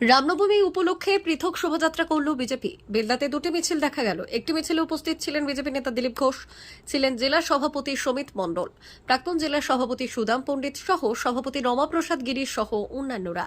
রামনবমী উপলক্ষে পৃথক শোভাযাত্রা করল বিজেপি। বেলদাতে দুটি মিছিল দেখা গেল। একটি মিছিলে উপস্থিত ছিলেন বিজেপি নেতা দিলীপ ঘোষ, ছিলেন জেলা সভাপতি সমিত মণ্ডল, প্রাক্তন জেলা সভাপতি সুদাম পণ্ডিত সহ সভাপতি রমাপ্রসাদ গিরিশ সহ অন্যান্যরা।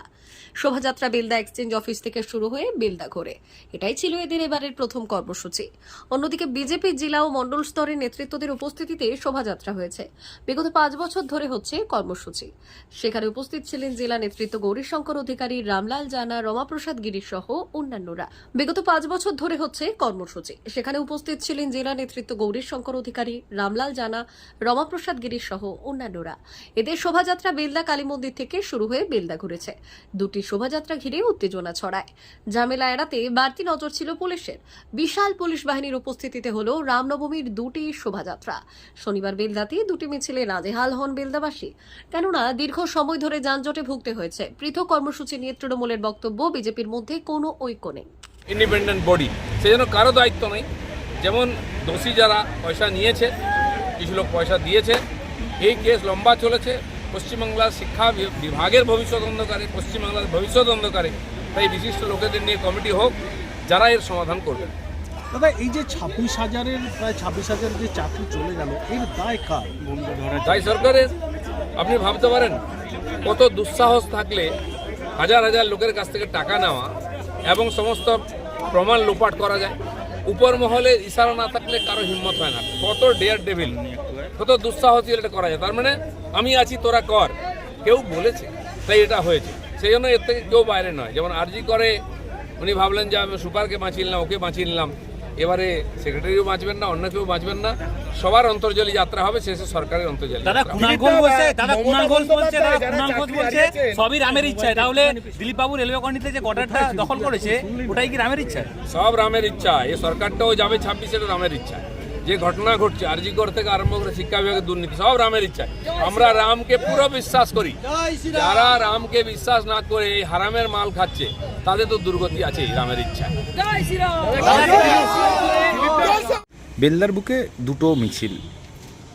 শোভাযাত্রা বেলদা এক্সচেঞ্জ অফিস থেকে শুরু হয়ে বেলদা ঘোরে। এটাই ছিল এদের এবারের প্রথম কর্মসূচি। অন্যদিকে বিজেপি জেলা ও মণ্ডল স্তরের নেতৃত্বদের উপস্থিতিতে শোভাযাত্রা হয়েছে। বিগত পাঁচ বছর ধরে হচ্ছে কর্মসূচি। সেখানে উপস্থিত ছিলেন জেলা নেতৃত্ব গৌরীশঙ্কর অধিকারী, রামলাল জানা রমাপ্রসাদ গিরিশ সহ অন্যান্যরা। বিগত পাঁচ বছর ধরে হচ্ছে কর্মসূচি। সেখানে উপস্থিত ছিলেন জেলা নেতৃত্ব গৌরীশঙ্কর অধিকারী, রামলাল জানা, রমাপ্রসাদ গিরিশ সহ অন্যান্যরা। এদের শোভাযাত্রা বেলদা কালী মন্দির থেকে শুরু হয়ে বেলদা ঘুরেছে। দুটি শোভাযাত্রা ঘিরে উত্তেজনা ছড়ায়। ঝামেলা এড়াতে বাড়তি নজর ছিল পুলিশের। বিশাল পুলিশ বাহিনীর উপস্থিতিতে হল রামনবমীর দুটি শোভাযাত্রা। শনিবার বেলদাতে দুটি মিছিলে নাজেহাল হন বেলদাবাসী। কেননা দীর্ঘ সময় ধরে যানজটে ভুগতে হয়েছে। পৃথক কর্মসূচি নিয়ে তৃণমূলের বক্তব্য বিজেপির মধ্যে কোনো ঐক্য নেই। ইন্ডিপেন্ডেন্ট বডি সেই জন্য কারও দায়িত্ব নেই। যেমন দোষী যারা পয়সা নিয়েছে কিছু লোক পয়সা দিয়েছে এই কেস লম্বা চলেছে। পশ্চিমবাংলার শিক্ষা বিভাগের ভবিষ্যৎ অন্ধকারে পশ্চিমবাংলার ভবিষ্যৎ অন্ধকারে। তাই বিশিষ্ট লোকেদের নিয়ে কমিটি হোক যারা এর সমাধান করবে। দাদা এই যে ছাব্বিশ হাজারের প্রায় ছাব্বিশ হাজার যে চাকরি চলে গেল এর দায় কার? তাই সরকারের। আপনি ভাবতে পারেন কত দুঃসাহস থাকলে হাজার হাজার লোকের কাছ থেকে টাকা নেওয়া এবং সমস্ত প্রমাণ লোপাট করা যায়। উপর মহলে ইশারা না থাকলে কারও হিম্মত হয় না। কত ডেয়ার ডেভিল, কত দুঃসাহসী এটা করা যায়। তার মানে আমি আছি, তোরা কর। কেউ বলেছে, তাই এটা হয়েছে। সেই জন্য এর থেকে কেউ বাইরে নয়। যেমন আরজি করে, উনি ভাবলেন যে আমি সুপারকে বাঁচিয়ে নিলাম, ওকে বাঁচিয়ে নিলাম। এবারে সেক্রেটারিও বাঁচবেন না অন্য কেউ বাঁচবেন না। সবার অন্তর্জলী যাত্রা হবে শেষে সরকারের অন্তর্জলী দাদা কুণাল ঘোষ বলছে দাদা কুণাল ঘোষ বলছে দাদা কুণাল ঘোষ বলছে সবই রামের ইচ্ছা। তাহলে দিলীপ বাবু রেলওয়ে কর্ণিতে যে কোয়ার্টারটা দখল করেছে ওটাই কি রামের ইচ্ছা? সব রামের ইচ্ছা এই সরকারটাও যাবে ছাব্বিশে রামের ইচ্ছা। যে ঘটনা ঘটছে আরজিকর থেকে আরম্ভ করে শিক্ষা বিভাগের দুর্নীতি সব রামের ইচ্ছা আমরা রামকে পুরো বিশ্বাস করি। যারা রামকে বিশ্বাস না করে এই হারামের মাল খাচ্ছে তাদের তো দুর্গতি আছে রামের ইচ্ছা বেলদার বুকে দুটো মিছিল।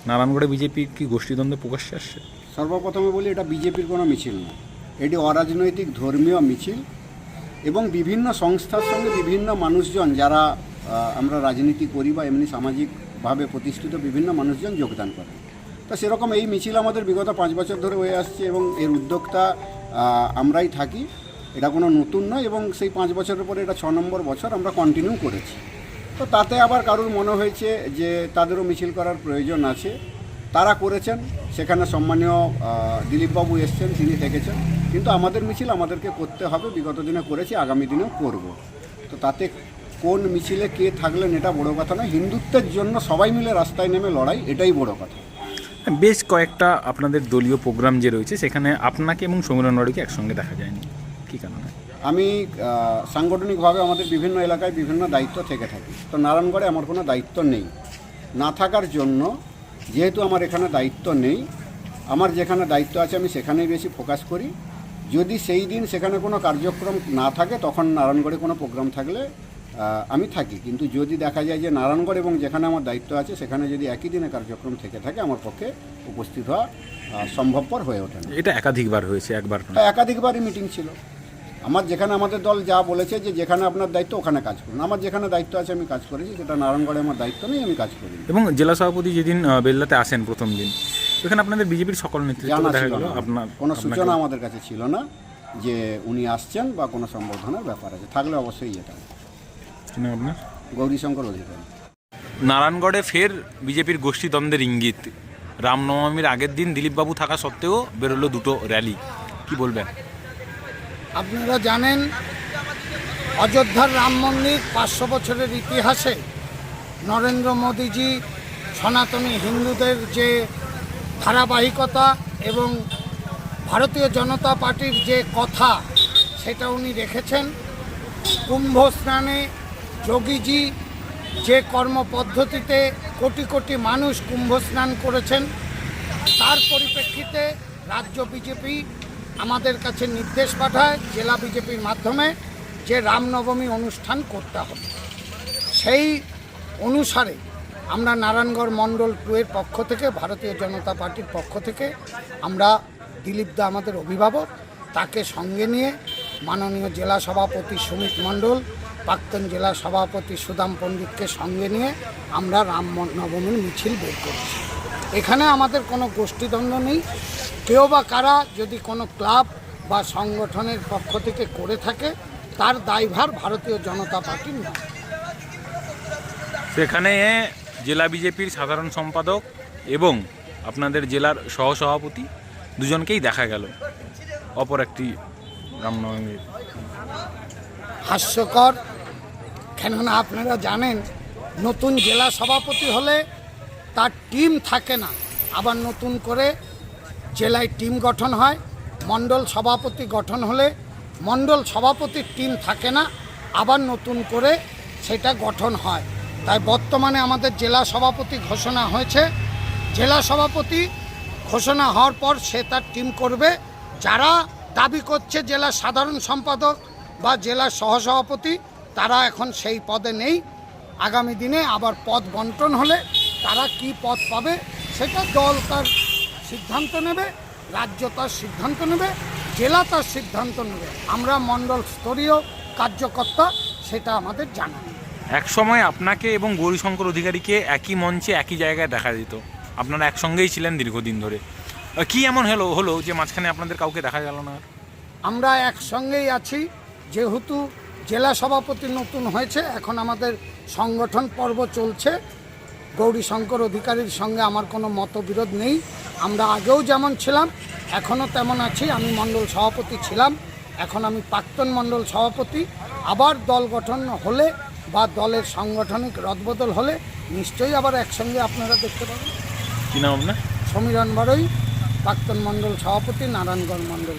নারায়ণগড়ে বিজেপির কি গোষ্ঠীদ্বন্দ্ব প্রকাশ্যে আসছে? সর্বপ্রথমে বলি এটা বিজেপির কোনো মিছিল না। এটি অরাজনৈতিক ধর্মীয় মিছিল এবং বিভিন্ন সংস্থার সঙ্গে বিভিন্ন মানুষজন যারা আমরা রাজনীতি করি বা এমনি সামাজিকভাবে প্রতিষ্ঠিত বিভিন্ন মানুষজন যোগদান করে। তো সেরকম এই মিছিল আমাদের বিগত পাঁচ বছর ধরে হয়ে আসছে এবং এর উদ্যোক্তা আমরাই থাকি। এটা কোনো নতুন নয় এবং সেই পাঁচ বছরের পরে এটা ছ নম্বর বছর আমরা কন্টিনিউ করেছি। তো তাতে আবার কারোর মনে হয়েছে যে তাদেরও মিছিল করার প্রয়োজন আছে। তারা করেছেন, সেখানে সম্মানীয় দিলীপবাবু এসছেন, তিনি থেকেছেন। কিন্তু আমাদের মিছিল আমাদেরকে করতে হবে, বিগত দিনে করেছি, আগামী দিনেও করব। তো তাতে কোন মিছিলে কে থাকলেন এটা বড় কথা নয়। হিন্দুত্বের জন্য সবাই মিলে রাস্তায় নেমে লড়াই এটাই বড় কথা। বেশ কয়েকটা আপনাদের দলীয় প্রোগ্রাম যে রয়েছে সেখানে আপনাকে এবং সমীরণ বাড়িকে একসঙ্গে দেখা যায়নি। কী কারণে? আমি সাংগঠনিকভাবে আমাদের বিভিন্ন এলাকায় বিভিন্ন দায়িত্ব থেকে থাকি। তো নারায়ণগড়ে আমার কোনো দায়িত্ব নেই। না থাকার জন্য যেহেতু আমার এখানে দায়িত্ব নেই আমার যেখানে দায়িত্ব আছে আমি সেখানেই বেশি ফোকাস করি। যদি সেই দিন সেখানে কোনো কার্যক্রম না থাকে তখন নারায়ণগড়ে কোনো প্রোগ্রাম থাকলে আমি থাকি কিন্তু যদি দেখা যায় যে নারায়ণগড় এবং যেখানে আমার দায়িত্ব আছে সেখানে যদি একই দিনে কার্যক্রম থেকে থাকে আমার পক্ষে উপস্থিত হওয়া সম্ভবপর হয়ে ওঠে না। এটা একাধিকবার হয়েছে একবার নয়। একাধিকবারই মিটিং ছিল। আমার যেখানে আমাদের দল যা বলেছে যে যেখানে আপনার দায়িত্ব ওখানে কাজ করুন। আমার যেখানে দায়িত্ব আছে আমি কাজ করেছি সেটা নারায়ণগড়ে আমার দায়িত্ব নেই আমি কাজ করি। এবং জেলা সভাপতি যেদিন আহ, বেলদাতে আসেন প্রথম দিন সেখানে আপনাদের বিজেপির সকল নেতৃত্ব জানা দেখা গেল। আপনার কোনো সূচনা আমাদের কাছে ছিল না যে উনি আসছেন বা কোনো সম্বোধনের ব্যাপার আছে। থাকলে অবশ্যই এটা আপনার? গৌরীশঙ্কর অধিকারী। নারায়ণগড়ে ফের বিজেপির গোষ্ঠীদ্বন্দ্বের ইঙ্গিত। রামনবমীর আগের দিন দিলীপবাবু থাকা সত্ত্বেও বেরোলো দুটো র্যালি। কি বলবেন? আপনারা জানেন অযোধ্যার রাম মন্দির পাঁচশো বছরের ইতিহাসে নরেন্দ্র মোদীজি সনাতনী হিন্দুদের যে ধারাবাহিকতা এবং ভারতীয় জনতা পার্টির যে কথা সেটা উনি রেখেছেন। কুম্ভ স্নানে যোগীজি যে কর্মপদ্ধতিতে কোটি কোটি মানুষ কুম্ভ স্নান করেছেন, তার পরিপ্রেক্ষিতে রাজ্য বিজেপি আমাদের কাছে নির্দেশ পাঠায় জেলা বিজেপির মাধ্যমে যে রামনবমী অনুষ্ঠান করতে হবে। সেই অনুসারে আমরা নারায়ণগড় মণ্ডল টুয়ের পক্ষ থেকে, ভারতীয় জনতা পার্টির পক্ষ থেকে আমরা দিলীপ দা আমাদের অভিভাবক, তাকে সঙ্গে নিয়ে মাননীয় জেলা সভাপতি সুমিত মণ্ডল প্রাক্তন জেলা সভাপতি সুদাম পণ্ডিতকে সঙ্গে নিয়ে আমরা রাম নবমীর মিছিল বের করছি। এখানে আমাদের কোনো গোষ্ঠীদ্বন্দ্ব নেই। কেউ বা কারা যদি কোনো ক্লাব বা সংগঠনের পক্ষ থেকে করে থাকে তার দায়ভার ভারতীয় জনতা পার্টির নয়। সেখানে জেলা বিজেপির সাধারণ সম্পাদক এবং আপনাদের জেলার সহসভাপতি দুজনকেই দেখা গেল। অপর একটি রামনবমীর হাস্যকর কেননা আপনারা জানেন, নতুন জেলা সভাপতি হলে তার টিম থাকে না। আবার নতুন করে জেলায় টিম গঠন হয়, মণ্ডল সভাপতি গঠন হলে মণ্ডল সভাপতির টিম থাকে না, আবার নতুন করে সেটা গঠন হয়। তাই বর্তমানে আমাদের জেলা সভাপতি ঘোষণা হয়েছে। জেলা সভাপতি ঘোষণা হওয়ার পর সে তার টিম করবে। যারা দাবি করছে জেলা সাধারণ সম্পাদক বা জেলার সহসভাপতি তারা এখন সেই পদে নেই। আগামী দিনে আবার পদ বন্টন হলে তারা কি পদ পাবে সেটা দল তার সিদ্ধান্ত নেবে রাজ্য তার সিদ্ধান্ত নেবে জেলা তার সিদ্ধান্ত নেবে। আমরা মণ্ডল স্তরীয় কার্যকর্তা সেটা আমাদের জানা। এক সময় আপনাকে এবং গৌরীশঙ্কর অধিকারীকে একই মঞ্চে একই জায়গায় দেখা যেত। আপনারা একসঙ্গেই ছিলেন দীর্ঘদিন ধরে। কি এমন হলো হলো যে মাঝখানে আপনাদের কাউকে দেখা গেল না? আমরা একসঙ্গেই আছি যেহেতু জেলা সভাপতি নতুন হয়েছে। এখন আমাদের সংগঠন পর্ব চলছে। গৌরীশঙ্কর অধিকারীর সঙ্গে আমার কোনো মতবিরোধ নেই। আমরা আগেও যেমন ছিলাম এখনও তেমন আছি। আমি মণ্ডল সভাপতি ছিলাম এখন আমি প্রাক্তন মণ্ডল সভাপতি। আবার দল গঠন হলে বা দলের সাংগঠনিক রদবদল হলে নিশ্চয়ই আবার একসঙ্গে আপনারা দেখতে পাবেন। কি নাম আপনার? সমীরণ বারই প্রাক্তন মণ্ডল সভাপতি নারায়ণগড় মণ্ডল।